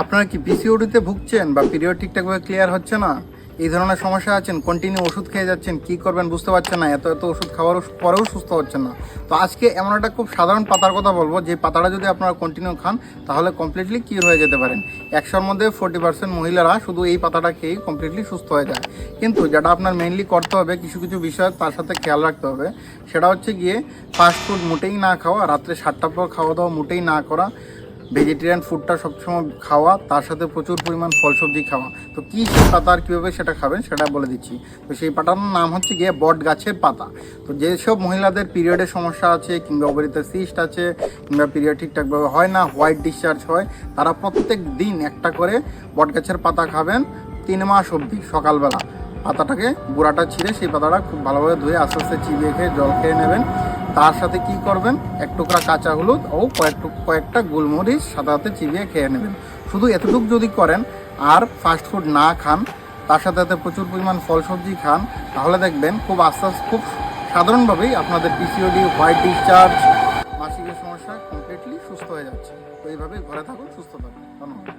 আপনারা কি পিসিওডিতে ভুগছেন বা পিরিয়ড ঠিকঠাকভাবে ক্লিয়ার হচ্ছে না? এই ধরনের সমস্যা আছেন কন্টিনিউ ওষুধ খেয়ে যাচ্ছেন, কি করবেন বুঝতে পারছেন না, এত এত ওষুধ খাওয়ার পরেও সুস্থ হচ্ছেন না। তো আজকে এমন একটা খুব সাধারণ পাতার কথা বলব, যে পাতাটা যদি আপনারা কন্টিনিউ খান, তাহলে কমপ্লিটলি কিউর হয়ে যেতে পারেন। একশোর মধ্যে ফোর্টি পার্সেন্ট মহিলারা শুধু এই পাতাটা খেয়েই কমপ্লিটলি সুস্থ হয়ে যায়। কিন্তু যেটা আপনার মেইনলি করতে হবে, কিছু কিছু বিষয় তার সাথে খেয়াল রাখতে হবে। সেটা হচ্ছে গিয়ে ফাস্ট ফুড মোটেই না খাওয়া, রাত্রে সাতটার পর খাওয়া দাওয়া মোটেই না করা ভেজিটেরিয়ান ফুডটা সবসময় খাওয়া, তার সাথে প্রচুর পরিমাণ ফল সবজি খাওয়া। তো কী সেই পাতা আর কীভাবে সেটা খাবেন সেটা বলে দিচ্ছি। তো সেই পাতার নাম হচ্ছে গিয়ে বট গাছের পাতা। তো যেসব মহিলাদের পিরিয়ডের সমস্যা আছে কিংবা ওভারিতে সিস্ট আছে কিংবা পিরিয়ড ঠিকঠাকভাবে হয় না হোয়াইট ডিসচার্জ হয়, তারা প্রত্যেক দিন একটা করে বট গাছের পাতা খাবেন তিন মাস অবধি সকালবেলা। পাতাটাকে গুঁড়াটা ছিঁড়ে সেই পাতাটা খুব ভালোভাবে ধুয়ে আস্তে আস্তে চিবিয়ে খেয়ে জল খেয়ে নেবেন। তার সাথে কি করবেন? এক টুকরা কাঁচা হলুদ ও কয়েক কয়েকটা গোলমরিচ সাথে চিবিয়ে খেয়ে নেবেন। শুধু এতটুকু যদি করেন আর ফাস্ট ফুড না খান, তার সাথে সাথে প্রচুর পরিমাণ ফল সবজি খান, তাহলে দেখবেন খুব আস্তে আস্তে খুব সাধারণভাবেই আপনাদের পিসিওডি হোয়াইট ডিসচার্জ মাসিকের সমস্যা কমপ্লিটলি সুস্থ হয়ে যাচ্ছে। তো এইভাবে ঘরে থাকুন, সুস্থ থাকুন। ধন্যবাদ।